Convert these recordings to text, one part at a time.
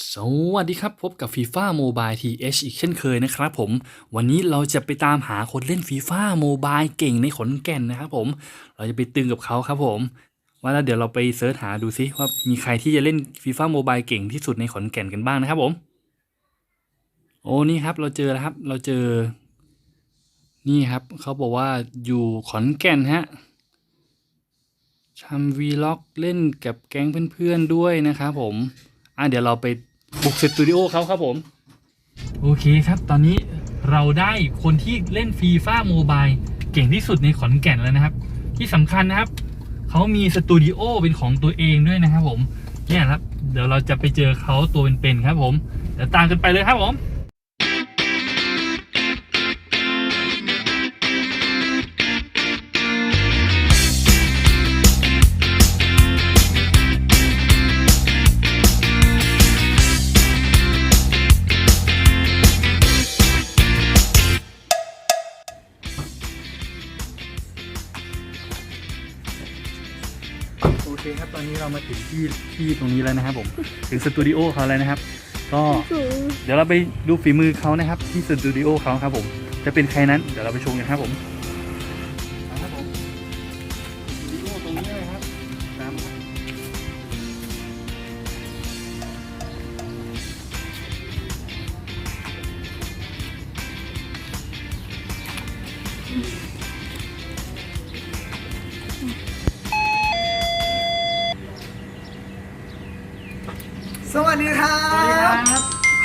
สวัสดีครับพบกับ FIFA Mobile TH อีกเช่นเคยนะครับผม วันนี้เราจะไปตามหาคนเล่น FIFA Mobile เก่งในขอนแก่นนะครับผม เราจะไปตึงกับเขาครับผม ว่าแล้วเดี๋ยวเราไปเสิร์ชหาดูซิว่ามีใครที่จะเล่น FIFA Mobile เก่งที่สุดในขอนแก่นกันบ้างนะครับผม โอ้นี่ครับเราเจอแล้วครับ เราเจอ นี่ครับเขาบอกว่าอยู่ขอนแก่นฮะทำวีล็อกเล่นกับแก๊งเพื่อนๆด้วยนะครับผม อะเดี๋ยวเราไปบุกสตูดิโอเขาครับผม โอเคครับ ตอนนี้เราได้คนที่เล่นฟีฟ่าโมบายเก่งที่สุดในขอนแก่นแล้วนะครับ ที่สำคัญนะครับ เขามีสตูดิโอเป็นของตัวเองด้วยนะครับผมเนี่ยครับ เดี๋ยวเราจะไปเจอเขาตัวเป็นๆครับผม เดี๋ยวตามกันไปเลยครับผม มาถึงที่ที่ตรงนี้แล้วนะครับผมถึงสตูดิโอเขาแล้วนะครับ ก็เดี๋ยวเราไปดูฝีมือเขานะครับ ที่สตูดิโอเขาครับผม จะเป็นใครนั้นเดี๋ยวเราไปชมกันครับผม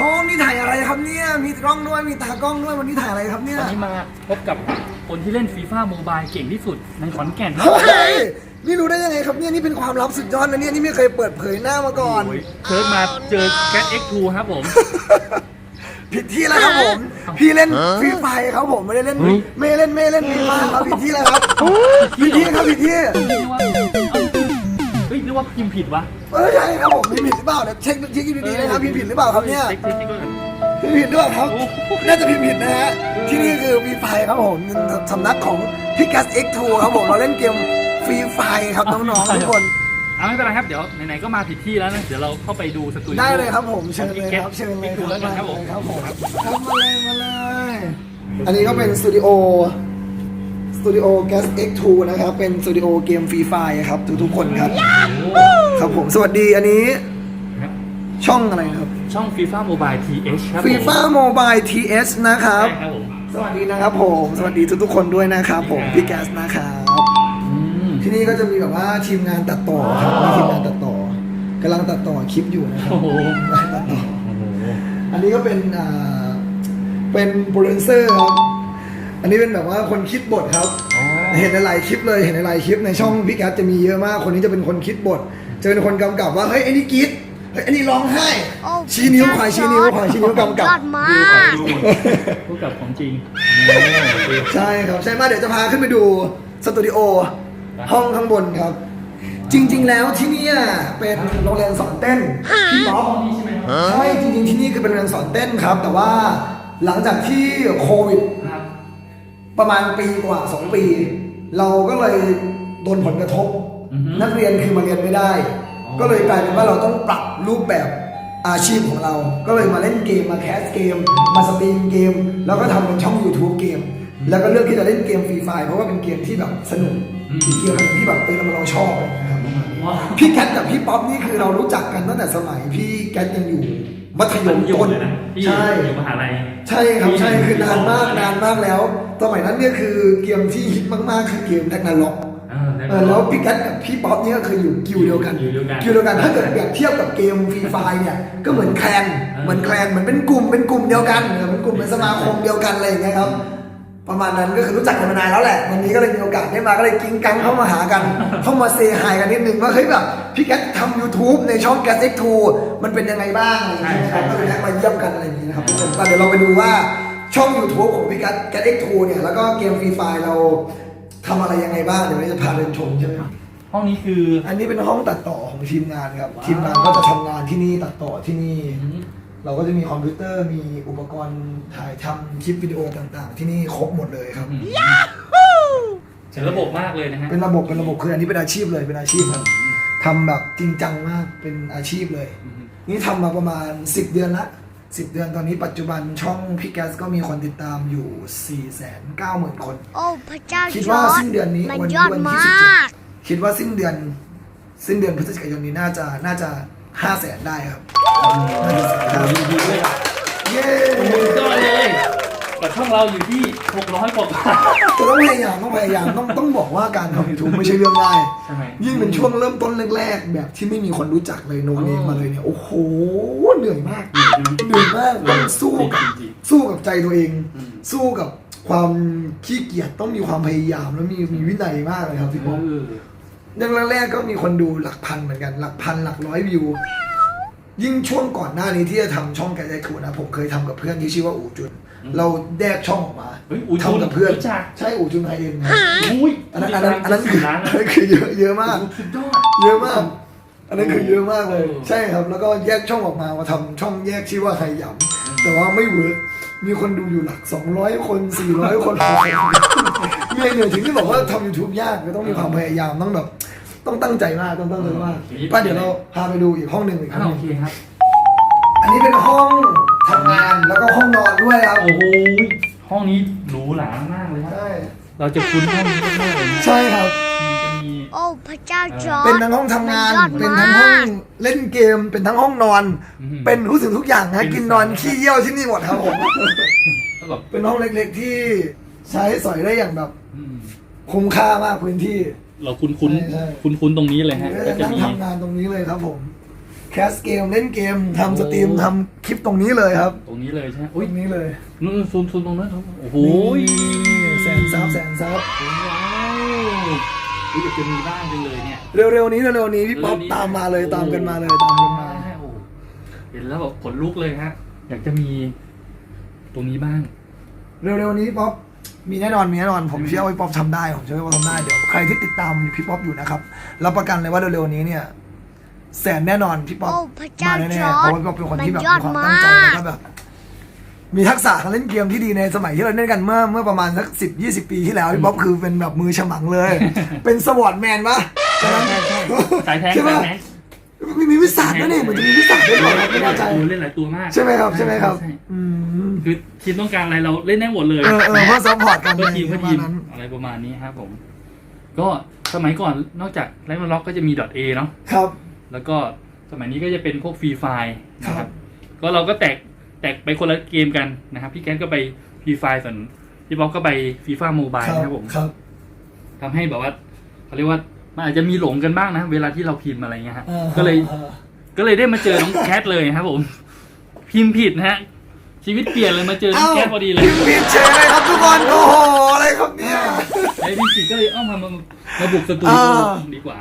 ห้องนี่ถ่ายอะไรครับเนี่ย มีกล้องด้วย มีตากล้องด้วย วันนี้ถ่ายอะไรครับเนี่ย วันนี้มาพบกับคนที่เล่นฟีฟ่าโมบายเก่งที่สุดในขอนแก่นครับเฮ้ย นี่รู้ได้ยังไงครับเนี่ย นี่เป็นความลับสุดยอดนะเนี่ย นี่ไม่เคยเปิดเผยหน้ามาก่อน โอ้ยเชิญมาเจอแก๊ส X2 ครับผม ผิดที่แล้วครับผม พี่เล่นฟรีไฟครับผม ไม่ได้เล่นเฮ้ยไม่ได้เล่นไม่ได้เล่นฟรีไฟครับผิดที่แล้วครับผิดที่ครับผิดที่ เรียกว่าเฮ้ยเรียกว่าพิมพ์ผิดวะเออใช่ครับผมพี่ผิดหรือเปล่าเดี๋ยวเช็คเช็คดีๆนะครับพี่ผิดหรือเปล่าครับเนี่ย เช็คเช็คเช็คด้วยกันพี่ผิดด้วยครับ น่าจะพิมพ์ผิดนะฮะ ที่นี่คือฟรีไฟครับผมสำนักของพี่กัส X2 ครับผม เราเล่นเกมฟรีไฟครับน้องๆทุกคน เอาไม่เป็นไรครับ เดี๋ยวไหนๆก็มาผิดที่แล้วนะ เดี๋ยวเราเข้าไปดูสตูดิโอได้เลยครับผมเชิญเลยครับขเชิองญเลยพี่คแก๊รับส X2 แล้วกันครับผมครับผมครับมาเลยมาเลย อันนี้ก็เป็นสตูดิโอส ตูดิโอ Gas X2 นะครับ เป็นสตูดิโอเกมฟรีไฟครับ ทุกๆคนครับ ครับผม สวัสดีอันนี้ ครับ ช่องอะไรครับช่อง FIFA Mobile TH ครับผมฟีฟ่าโมบายทีเอสนะครับ ใช่ครับผมสวัสดีนะครับผม สวัสดีทุกๆคนด้วยนะครับผม พี่แก๊สนะครับ อืม ที่นี่ก็จะมีแบบว่าทีมงานตัดต่อครับมีทีมงานตัดต่อกำลังตัดต่อคลิปอยู่นะครับโอ้โห ตัดต่อ โอ้โห อันนี้ก็เป็นอ่าเป็นโปรดิวเซอร์ครับ อันนี้เป็นแบบว่าคนคิดบทครับ อ๋อ เห็นหลายๆคลิปเลยเห็นหลายๆคลิปในช่องพี่แก๊สจะมีเยอะมาก คนนี้จะเป็นคนคิดบท จะเป็นคนกำกับว่าเฮ้ยไอ้นี่กรีดเฮ้ยไอ้นี่ร้องไห้ โอ้ชี้นิ้วควายชี้นิ้วควายชี้นิ้วกำกับ ยอดมากพูดกับของจริง ใช่ครับ ใช่มากเดี๋ยวจะพาขึ้นไปดูสตูดิโอห้องข้างบนครับ จริง ๆ แล้วที่เนี่ยเป็นโรงเรียนสอนเต้นพี่ป๊อปใช่จริงๆที่นี่คือเป็นโรงเรียนสอนเต้นครับ แต่ว่าหลังจากที่โควิดครับ ประมาณปีกว่า2ปี เราก็เลยโดนผลกระทบ อือฮึ นักเรียนคือมาเรียนไม่ได้ อ๋อ ก็เลยกลายเป็นว่าเราต้องปรับรูปแบบอาชีพของเรา ก็เลยมาเล่นเกมมาแคสเกม มาสตรีมเกม แล้วก็ทำเป็นช่อง YouTube เกม แล้วก็เลือกที่จะเล่นเกมฟรีไฟเพราะว่าเป็นเกมที่แบบสนุกอีกเกมหนึ่งที่แบบเออเราเราชอบอะไรอย่างเงี้ยครับประมาณนี้ว้าวพี่แกทกับพี่ป๊อปนี่คือเรารู้จักกันตั้งแต่สมัยพี่แกทยังอยู่ มัธยมันมอยู่ต้นเลยนะพี่ใช่ อยู่มหาลัย ใช่ครับใช่คือนานมากนานมากแล้วสมัยนั้นเนี่ยคือเกมที่ฮิตมากๆคือเกมแท็กนาล็อก เออได้เออแล้วพี่กัสกับพี่ป๊อปเนี่ยก็คืออยู่กิวเดียวกันกิวเดียวกัน กิวเดียวกันถ้าเกิดเปรียบเทียบกับเกมฟรีไฟเนี่ยก็เหมือนแคลนเออเหมือนแคลนเหมือนเป็นกลุ่มเป็นกลุ่มเดียวกันเออเป็นกลุ่มเป็นสมาคมเดียวกันอะไรอย่างเงี้ยครับ ประมาณนั้นก็คือรู้จักกันมานานแล้วแหละวันนี้ก็เลยมีโอกาสได้มาก็เลยกิ้งกังเข้ามาหากัน เข้ามาเซฮายกันนิดนึงว่าเฮ้ยแบบพี่แกสทำ YouTube ในช่อง g a s X2 มันเป็นยังไงบ้างอะไรอย่างเงี้ยครับก็เลยแวะมาเยี่ยมกันอะไรอย่างงี้นะครับทุกคนก็เดี๋ยวเราไปดูว่าช่อง YouTube ของพี่แกส g a s X2 เนี่ยแล้วก็เกมฟรีไฟเราทำอะไรยังไงบ้างเดี๋ยววันนี้จะพาเดินชมใช่ไหมครับห้องนี้คืออันนี้เป็นห้องตัดต่อของทีมงานครับทีมงานก็จะทำงานที่นี่ตัดต่อที่นี่อืม เราก็จะมีคอมพิวเตอร์มีอุปกรณ์ถ่ายทำคลิปวิดีโอต่างๆ ที่นี่ครบหมดเลยครับ เป็นระบบมากเลยนะฮะเป็นระบบเป็นระบบคืออันนี้เป็นอาชีพเลยเป็นอาชีพครับทำแบบจริงจังมากเป็นอาชีพเลยนี่ทำมาประมาณ 10 เดือนละ 10 เดือนตอนนี้ปัจจุบันช่องพี่แกสก็มีคนติดตามอยู่ 4 9 0 0 0 0 คน โอ้พระเจ้าคิดจว่าอร์สิ้นเดือนนี้มันวันยนี้อดวันมที่าก17คิดว่าสิ้นเดือนสิ้นเดือนพฤศจิกายนนี้น่าจะน่าจะ ห้าแสนได้ครับน่าจะแสนครับเย้ก็เลยแต่ช่องเราอยู่ที่ 600กว่าบาทแต่ต้องพยายามต้องพยายามต้องต้องบอกว่าการทำยูทูบไม่ใช่เรื่องง่ายใช่ไหมยิ่งเป็นช่วงเริ่มต้นแรกๆ แบบที่ไม่มีคนรู้จักเลยโนเนมมาเลยเนี่ยโอ้โหเหนื่อยมากเหนื่อยมากต้องสู้กับจริงสู้กับใจตัวเองอืมสู้กับความขี้เกียจต้องมีความพยายามแล้วมีมีวินัยมากเลยครับพี่ๆป๊อป เออเรื่องแรกๆก็มีคนดูหลักพันเหมือนกัน หลักพันหลักร้อยวิว ยิ่งช่วงก่อนหน้านี้ที่จะทำช่องแกใจทูนะ ผมเคยทำกับเพื่อนที่ชื่อว่าอูจุน เราแยกช่องออกมาเฮ้ยอูจุนทำกับเพื่อน รู้จักใช่อูจุนไฮเอ็นครับอุ้ยอันนั้นอันนั้นอันนั้นคือร้านอันนั้นคือเยอะเยอะมาก สุดยอด เยอะมาก อันนั้นคือเยอะมากเลย เออ ใช่ครับ แล้วก็แยกช่องออกมามาทำช่องแยกชื่อว่าไฮหยำแต่ว่าไม่เวิร์กมีคนดูอยู่หลัก 200 คน 400 คนเหนื่อยเหนื่อยถึงที่บอกว่าทำ YouTube ยากก็ต้องมีความพยายามต้องแบบ ต้องตั้งใจมากต้องตั้งใจมากป้าเดี๋ยวเราพาไปดูอีกห้องหนึ่งอีกห้อ่าองหโอนึ่งเคครับ อันนี้เป็นห้องทำงานแล้วก็ห้องนอนด้วยครับโอ้โหห้องนี้หรูหรามากเลยครับ ใช่เราจะคุ้นห้องนี้มากๆเลยนะใช่ครับ มันจะมีโอ้พระเจ้าจอร์เป็นทั้งห้องทำงานมัยอดเป็นมาทั้งห้องกเล่นเกม เป็นทั้งห้องนอน อืมเป็นรู้สึกทุกอย่างฮะกินนอนขี้เยี่ยวที่นี่หมดครับผม แล้วแบบเป็นห้องเล็กๆที่ใช้สอยได้อย่างแบบ อืมคุ้มค่ามากพื้นที่ เราคุ้นคุ้นใช่ใช่คุ้นคุ้นๆตรงนี้เลยฮะ ก็ก็จะจะนั่งมีทำงานตรงนี้เลยครับผม แคสเกมเล่นเกมทำสตรีมทำคลิปตรงนี้เลยครับตรงนี้เลยใช่ไหมตอุ้ยรงนี้เลยนู่นซูมซูมตรงนั้นโอ้โหนี่แสนซับแสนซับว้าวอุ้ยอยากจะมีบ้านจังเลยเนี่ย เร็วๆนี้เร็วๆนี้พี่ป๊อปเร็วๆนี้ตามมาเลยตามกันมาเลยตามกันมา โอ้โหเห็นแล้วแบบขนลุกเลยฮะ อยากจะมีตรงนี้บ้าง เร็วๆนี้พี่ป๊อป มีแน่นอนมีแน่นอนผมเชื่อว่าพี่ป๊อปทำได้ผมเชื่อว่าทำได้เดี๋ยวใครที่ติดตามพี่ป๊อปอยู่นะครับรับประกันเลยว่าเร็วๆนี้เนี่ยแสนแน่นอนพี่ป๊อปโอ้พระเจ้ามาแน่จๆอเพร์ราะว่าพี่ป๊อปเป็นคนที่แบบมันยอมีดความมาตั้งใจกแล้วก็แบบมีทักษะการเล่นเกมที่ดีในสมัยที่เราเล่นกันเมื่อเมื่อประมาณสักสิบยี่สิบปีที่แล้วพี่ป๊อปคือเป็นแบบมือฉมังเลย เป็นสวอตแมนปะใช่ใช่ใช่สายแทงใช่ไหม สายแทงมีมีวิสัทด้วยนี่เหมือนจะมีวิสัทด้วยเหรอไม่แน่ใจ โอ้เล่นหลายตัวมากใช่ไหมครับใช่ไหมครับ ใช่อืมคือทีมต้องการอะไรเราเล่นได้หมดเลย เออเออเพราะซัพพอร์ตกันเพื่อทีมปเพื่อระมาทีณมนั้นอะไรประมาณนี้ครับผม ก็สมัยก่อนนอกจากไลฟ์มาล็อกก็จะมี .a เนาะครับ แล้วก็สมัยนี้ก็จะเป็นพวกฟรีไฟนะคครัรับ บ ก็เราก็แตกแตกไปคนละเกมกันนะครับ พี่แกนก็ไปฟรีไฟส่วนพี่บ๊อบก็ไปฟีฟ่าโมบายครับนะครับผมครับ ทำให้แบบว่าเขาเรียกว่า มันอาจจะมีหลงกันบ้างนะ เวลาที่เราพิมพ์อะไรเงี้ยฮะอ่าก็เลยอ่าก็เลยได้มาเจอน้องแคทเลยครับผม พิมพ์ผิดนะฮะ ชีวิตเปลี่ยนเลยมาเจอน้องแคทพอดีเลยพิมพ์ผิดเชยเลยครับทุกคน โอ้โห อะไรครับเนี่ยไอ้พี่ผิดก็เลยเอ้ามามามาบุกสตูดิโออ่าดีกว่า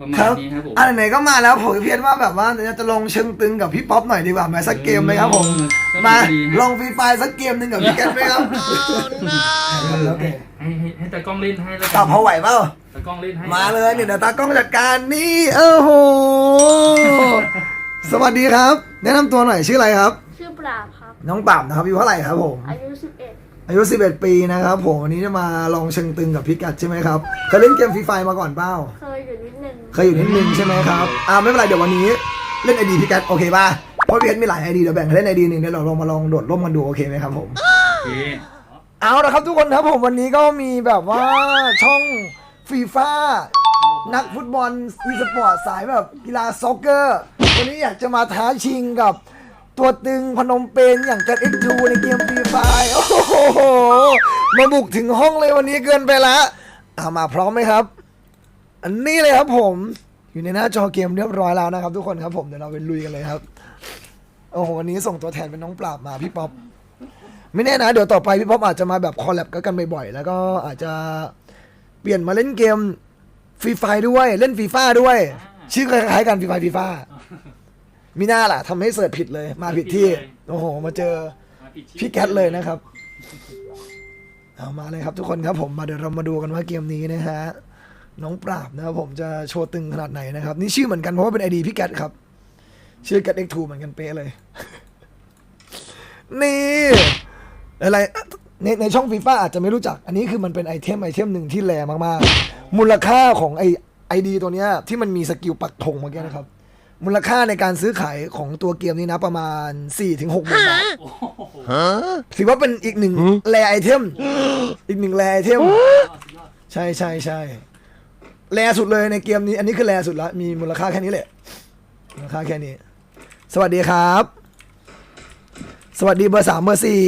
ประมาคณรับนี้ครับผมอันไหนๆก็มาแล้วผมเพียนว่าแบบว่าเดี๋ยวจะลงเชิงตึงกับพี่ป๊อปหน่อยดีกว่าไหมสักเกมไหมครับผมก็มาดีฮะลองฟรีไฟสักเกมหนึ่งกับพี่แกนไหมครับโอเคให้ให้ให้ตากล้องเล่นให้แล้วกัตอบพอไหวเปล่าตากล้องเล่นให้มาเลยเนี่ยเดี๋ยวตากล้องจัดการนี่โอ้โห สวัสดีครับ แนะนำตัวหน่อยชื่ออะไรครับ ชื่อปราบครับ น้องป่ามนะครับอายุเท่าไหร่ครับผม อายุ11อายุ 11 ปีนะครับผมวันนี้จะมาลองเชิงตึงกับพี่กัดใช่ไหมครับเคยเล่นเกมฟรีไฟมาก่อนเปล่าเคยอยู่นิดนึงเคยอยู่นิดนึงใช่ไหมครับอ่าไม่เป็นไรเดี๋ยววันนี้เล่นไอดีพี่กัดโอเคป่ะเพราะพี่กัดมีหลายไอดีเดี๋ยวแบ่งให้เล่นไอดีหนึ่งเดี๋ยวเราลองมาลองโดดร่มกันดูโอเคไหมครับผมโอเคเอาละครับทุกคนครับผมวันนี้ก็มีแบบว่าช่องฟีฟ่านักฟุตบอลอีสปอร์ตสายแบบกีฬาซ็อกเกอร์ วันนี้อยากจะมาท้าชิงกับ ตัวตึงพนมเปญอย่างกัดเอ็กทูในเกมฟรีไฟโอ้โห มาบุกถึงห้องเลยวันนี้เกินไปละเอามาพร้อมไหมครับ อันนี้เลยครับผมอยู่ในหน้าจอเกมเรียบร้อยแล้วนะครับ ทุกคนครับผมเดี๋ยวเราไปลุยกันเลยครับโอ้โหวันนี้ส่งตัวแทนเป็นน้องปราบมาพี่ป๊อปไม่แน่นะ เดี๋ยวต่อไปพี่ป๊อปอาจจะมาแบบคอลแลบกันบ่อยๆแล้วก็อาจจะเปลี่ยนมาเล่นเกมฟรีไฟด้วย เล่นฟีฟ่าด้วย ชื่อคล้ายๆกันฟรีไฟฟีฟ่า มีหน้าล่ะทำให้เสิร์ชผิดเลย มาผิดที่ โอ้โห มาเจอมาผิดชื่อพี่แคทเลยนะครับ เอามาเลยครับทุกคนครับผมมาเดี๋ยวเรามาดูกันว่าเกมนี้นะฮะน้องปราบนะครับผมจะโชว์ตึงขนาดไหนนะครับ นี่ชื่อเหมือนกันเพราะว่าเป็นไอดีพี่แคทครับ ชื่อแคทเอ็กทูเหมือนกันเป๊ะเลย นี่อะไรในในช่องฟีฟ่าอาจจะไม่รู้จัก อันนี้คือมันเป็นไอเทมไอเทมหนึ่งที่แรงมากๆ มูลค่าของไอไอดีตัวเนี้ยที่มันมีสกิลปักธงเมื่อกี้นะครับ มูลค่าในการซื้อขายของตัวเกมนี้นะประมาณ 4-6ถึงหกหมื่นบาทโอ้โหถือว่าเป็นอีกหนึ่งแรไอเทม อีกหนึ่งแรไอเทมสุดยอดใช่ใช่ใช่แรสุดเลยในเกมนี้ อันนี้คือแรสุดละมีมูลค่าแค่นี้แหละมูลค่าแค่นี้ สวัสดีครับ สวัสดีเบอร์สามเบอร์สี่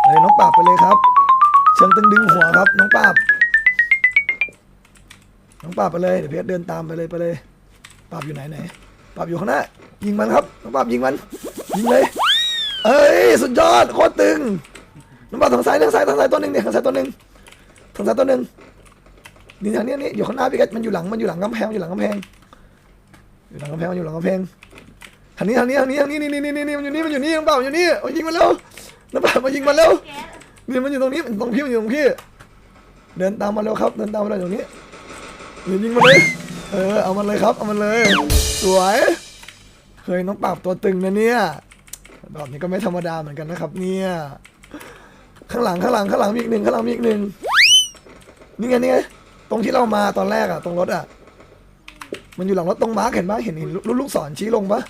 ไปเลยน้องปราบไปเลยครับ เชิงตึงดึงหัวครับ น้องปราบน้องปราบไปเลยเดี๋ยวเพชรเดินตามไปเลยไปเลย ปราบอยู่ไหนไหนปราบอยู่ข้างหน้า ยิงมันครับน้องปราบยิงมัน ยิงเลย เอ้ยสุดยอดโคตรตึงน้องปราบทางซ้ายทางซ้ายทางซ้ายตัวหนึ่งเนี่ยทางซ้ายตัวหนึ่งทางซ้ายตัวหนึ่งนี่ทางนี้นี่อยู่ข้างหน้าพี่กัดมันอยู่หลังมันอยู่หลังกำแพงอยู่หลังกำแพงอยู่หลังกำแพงมันอยู่หลังกำแพงทางนี้ทางนี้ทางนี้ทางนี้นี่นี่นี่นี่มันอยู่นี่มันอยู่นี่น้องเปล่ามันอยู่นี่เอายิงมันเร็วน้องปล่ามายิงมันเร็วนี่มันอยู่ตรงนี้มันตรงพี่มันอยู่ตรงพี่ เดินตามมาเร็วครับ เดินตามมาเลยตรงนี้เดี๋ยวยิงมันเลย ออเอามันเลยครับเอามันเลย สวย เคยน้องปราบตัวตึงนะเนี่ยแบบนี้ก็ไม่ธรรมดาเหมือนกันนะครับ เนี่ยข้างหลังข้างหลังข้างหลังมีอีกหนึ่งข้างหลังมีอีกหนึ่งนี่ไงนี่ไงตรงที่เรามาตอนแรกอะตรงรถอะมันอยู่หลังรถตรงมาร์กเห็นปะเห็นเห็นลูกลูกศรชี้ลงปะ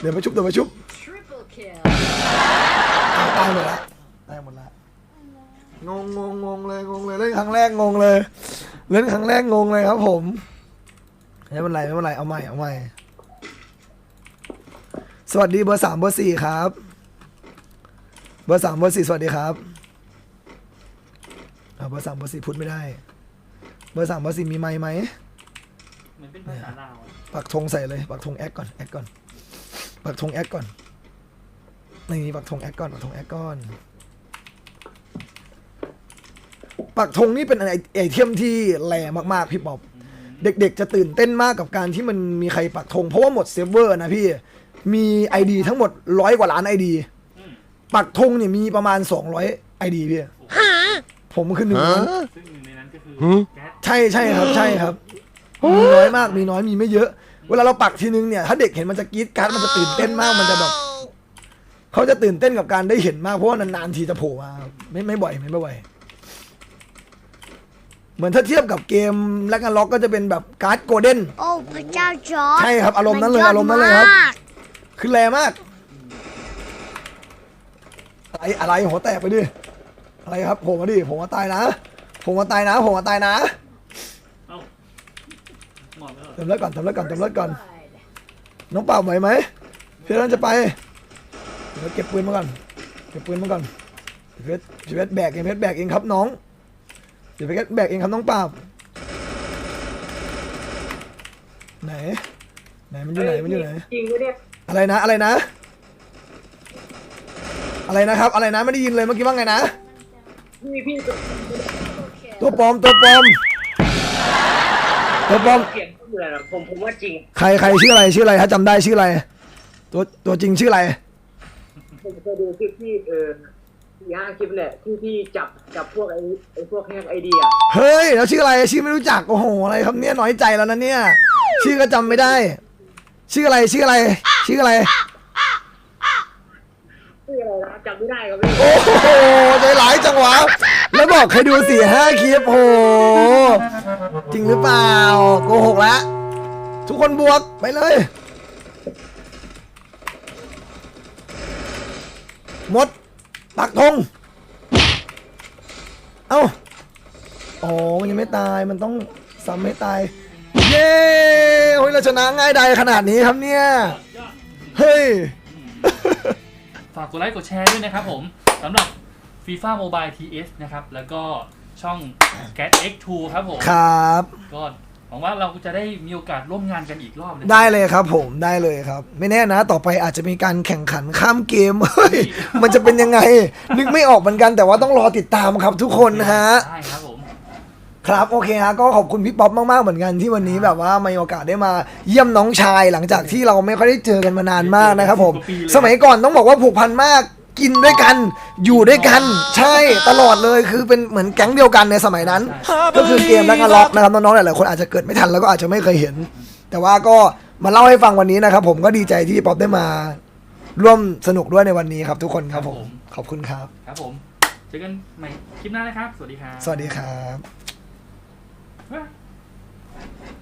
เดี๋ยวไปชุบเดี๋ยวไปชุบ Triple kill. ตายหมดละตายหมดละงงงงงงเลยงงเลยเล่นครั้งแรกงงเลย เล่นครั้งแรกงงเลยครับผม ไม่เป็นไรไม่เป็นไรเอาใหม่เอาใหม่สวัสดีเบอร์สามเบอร์สี่ครับ เบอร์สามเบอร์สี่สวัสดีครับอ่าเบอร์สามเบอร์สี่พูดไม่ได้ เบอร์สามเบอร์สี่มีไมค์ไหมเหมือนเป็นภาษาลาวอะปักธงใส่เลยปักธงแอคก่อนแอคก่อนปักธงแอคก่อนนี่ปักธงแอคก่อนปักธงแอคก่อนปักธงนี่เป็นไอไอเทมที่แรงมากๆพี่ป๊อบ เด็กๆ จะตื่นเต้นมากกับการที่มันมีใครปักธงเพราะว่าหมดเซิร์ฟเวอร์นะพี่ มี ID ทั้งหมดร้อยกว่าล้าน ID อืมปักธงเนี่ยมีประมาณ 200 ID พี่ผมคือหนึ่งในนั้นซึ่งหนึ่งในนั้นก็คือแก๊สใช่ใช่ครับใช่ครับมีน้อยมากมีน้อยมีไม่เยอะ เวลาเราปักทีนึงเนี่ยถ้าเด็กเห็นมันจะกรี๊ดกราร์ดมันจะตื่นเต้นมากมันจะแบบเขาจะตื่นเต้นกับการได้เห็นมากเพราะว่านานๆทีจะโผล่มาไม่ไม่บ่อยไม่บ่อย เหมือนถ้าเทียบกับเกมแลกกันล็อกก็จะเป็นแบบการ์ดโกลเด้น โอ้พระเจ้าจอร์จใช่ครับอารมณ์นั้นเลยดอารมณ์นั้นเลยครับมากคือแรงมาก อะไรอะไรหัวแตกไปดิ อะไรครับผมมาดิผมมาตายนะผมมาตายนะผมมาตายนะเอ้าหมดแล้วเหรอเติมเลือดก่อนเติมเลือดก่อนเติมเลือดก่อน น้องเปล่าไหวไหมพี่นั่นจะไปเดี๋ยวเก็บปืนมาก่อนเก็บปืนมาก่อนพี่เพชรพี่เพชรแบกเองเพชรแบกเองครับน้องเดี๋ยวพี่เพชรแบกเองครับน้องเปล่าไหน ไหนมันอยู่ไหนมันอยู่ไหน จริงไหมเนี่ยอะไรนะอะไรนะ อะไรนะครับ อะไรนะไม่ได้ยินเลยเมื่อกี้ว่าไงนะพี่พี่ตัวปลอมตัวปลอมตัวปลอม เขียนพูดอะไรนะผมผมว่าจริง ใครใครชื่ออะไรชื่ออะไรถ้าจำได้ชื่ออะไร ตัวตัวจริงชื่ออะไร ผมเคยดูคลิปที่เออ สี่ห้าคลิปแหละที่พี่จับจับพวกไอ้ไอ้พวกแฮกไอเดียเฮ้ยแล้วชื่ออะไรชื่อไม่รู้จักโอ้โหอะไรครับเนี่ยน้อยใจแล้วนะเนี่ย ชื่อก็จำไม่ได้ ชื่ออะไรชื่ออะไร ชื่ออะไร ชื่ออะไรนะจำไม่ได้ครับพี่โอ้โหใจหลายจังหวะแล้วบอกใครดูสี่ห้าคลิปโอ้โหจริงหรือเปล่าโกหกแล้วทุกคนบวกไปเลย หมด ปักธงเอ้าอ๋อมันยังไม่ตายมันต้องซ้ำให้ตาย เย้โอ้ยเราชนะง่ายดายขนาดนี้ครับเนี่ย เฮ้ย ฝากกดไลค์กดแชร์ด้วยนะครับผมสำหรับ FIFA Mobile TS นะครับ แล้วก็ช่อง Gas X2 ครับผม ครับ ก็ หวังว่าเราจะได้มีโอกาสร่วมงานกันอีกรอบนะได้เลยครับผมได้เลยครับ ไม่แน่นะ ต่อไปอาจจะมีการแข่งขันข้ามเกมเฮ้ยมันจะเป็นยังไง นึกไม่ออกเหมือนกันแต่ว่าต้องรอติดตามครับทุกคนนะฮะ ได้ครับผมครับโอเคฮะก็ขอบคุณพี่ป๊อปมากๆเหมือนกันที่วันนี้แบบว่ามีโอกาสได้มาเยี่ยมน้องชายหลังจากที่เราไม่ค่อยได้เจอกันมานานมากนะครับผม สมัยก่อนต้องบอกว่าผูกพันมาก กินด้วยกันอยู่ด้วยกัน ใช่ตลอดเลยคือเป็นเหมือนแก๊งเดียวกันในสมัยนั้น ก็คือเกมแล้วก็ล็อกนะครับน้องๆหลายๆคนอาจจะเกิดไม่ทันแล้วก็อาจจะไม่เคยเห็น แต่ว่าก็มาเล่าให้ฟังวันนี้นะครับ ผมก็ดีใจที่พี่ป๊อปได้มา ร่วมสนุกด้วยในวันนี้ครับ ทุกคนครับผมขอบคุณครับ ครับผมเจอกันใหม่คลิปหน้านะครับ สวัสดีครับ สวัสดีครับบ๊ายบาย